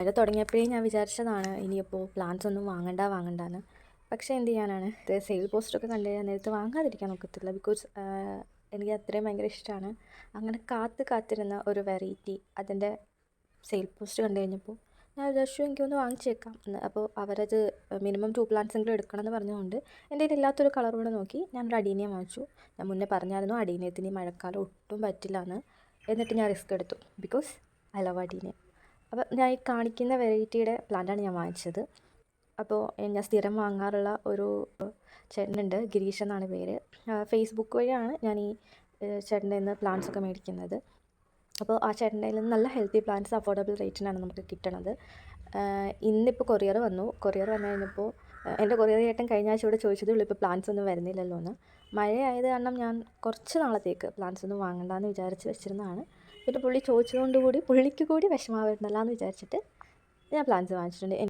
മഴ തുടങ്ങിയപ്പോഴേ ഞാൻ വിചാരിച്ചതാണ് ഇനിയിപ്പോൾ പ്ലാന്റ്സ് ഒന്നും വാങ്ങണ്ട വാങ്ങണ്ടെന്ന്. പക്ഷേ എന്ത് ചെയ്യാനാണ്? ഇത് സെയിൽ പോസ്റ്റൊക്കെ കണ്ടു കഴിഞ്ഞാൽ നേരത്തെ വാങ്ങാതിരിക്കാൻ നോക്കത്തില്ല ബിക്കോസ് എനിക്ക് അത്രയും ഭയങ്കര ഇഷ്ടമാണ് അങ്ങനെ കാത്ത് കാത്തിരുന്ന ഒരു വെറൈറ്റി അതിന്റെ സെയിൽ പോസ്റ്റ് കണ്ടു കഴിഞ്ഞപ്പോൾ ഞാൻ വിചാരിച്ചു എനിക്കൊന്ന് വാങ്ങിച്ചേക്കാം അപ്പോൾ അവരത് മിനിമം ടു പ്ലാന്റ്സ് എങ്കിലും എടുക്കണം എന്ന് പറഞ്ഞുകൊണ്ട് എന്റെ കയ്യിൽ ഇല്ലാത്തൊരു കളർ കൂടെ നോക്കി ഞാനൊരു അടീനിയം വാങ്ങിച്ചു. ഞാൻ മുന്നേ പറഞ്ഞായിരുന്നു അടീനിയത്തിന് മഴക്കാലം ഒട്ടും പറ്റില്ല എന്ന് എന്നിട്ട് ഞാൻ റിസ്ക് എടുത്തു. Because I love adenium. അപ്പോൾ ഞാൻ ഈ കാണിക്കുന്ന വെറൈറ്റിയുടെ പ്ലാന്റാണ് ഞാൻ വാങ്ങിച്ചത്. അപ്പോൾ ഞാൻ സ്ഥിരം വാങ്ങാറുള്ള ഒരു ചേട്ടനുണ്ട് ഗിരീഷ് എന്നാണ് പേര്. ഫേസ്ബുക്ക് വഴിയാണ് ഞാൻ ഈ ചേട്ടന്റെ നിന്ന് പ്ലാന്റ്സ് ഒക്കെ മേടിക്കുന്നത്. അപ്പോൾ ആ ചേട്ടന്റെ നിന്ന് നല്ല ഹെൽത്തി പ്ലാന്റ്സ് അഫോർഡബിൾ റേറ്റിനാണ് നമുക്ക് കിട്ടണത്. ഇന്നിപ്പോൾ കൊറിയർ വന്നു. കൊറിയർ വന്നു കഴിഞ്ഞപ്പോൾ എന്റെ കൊറിയർ ചേട്ടൻ കഴിഞ്ഞ ആഴ്ച ഇവിടെ ചോദിച്ചതേ ഉള്ളൂ ഇപ്പോൾ പ്ലാന്റ്സ് ഒന്നും വരുന്നില്ലല്ലോ എന്ന്. മഴയായത് കാരണം ഞാൻ കുറച്ച് നാളത്തേക്ക് പ്ലാന്റ്സ് ഒന്നും വാങ്ങണ്ടെന്ന് വിചാരിച്ച് വെച്ചിരുന്നതാണ്. പിന്നെ പുള്ളി ചോദിച്ചതുകൊണ്ട് കൂടി പുള്ളിക്ക് കൂടി വിഷമാവുന്നല്ലാന്ന് വിചാരിച്ചിട്ട് ഞാൻ പ്ലാൻസ് വാങ്ങിച്ചിട്ടുണ്ട്.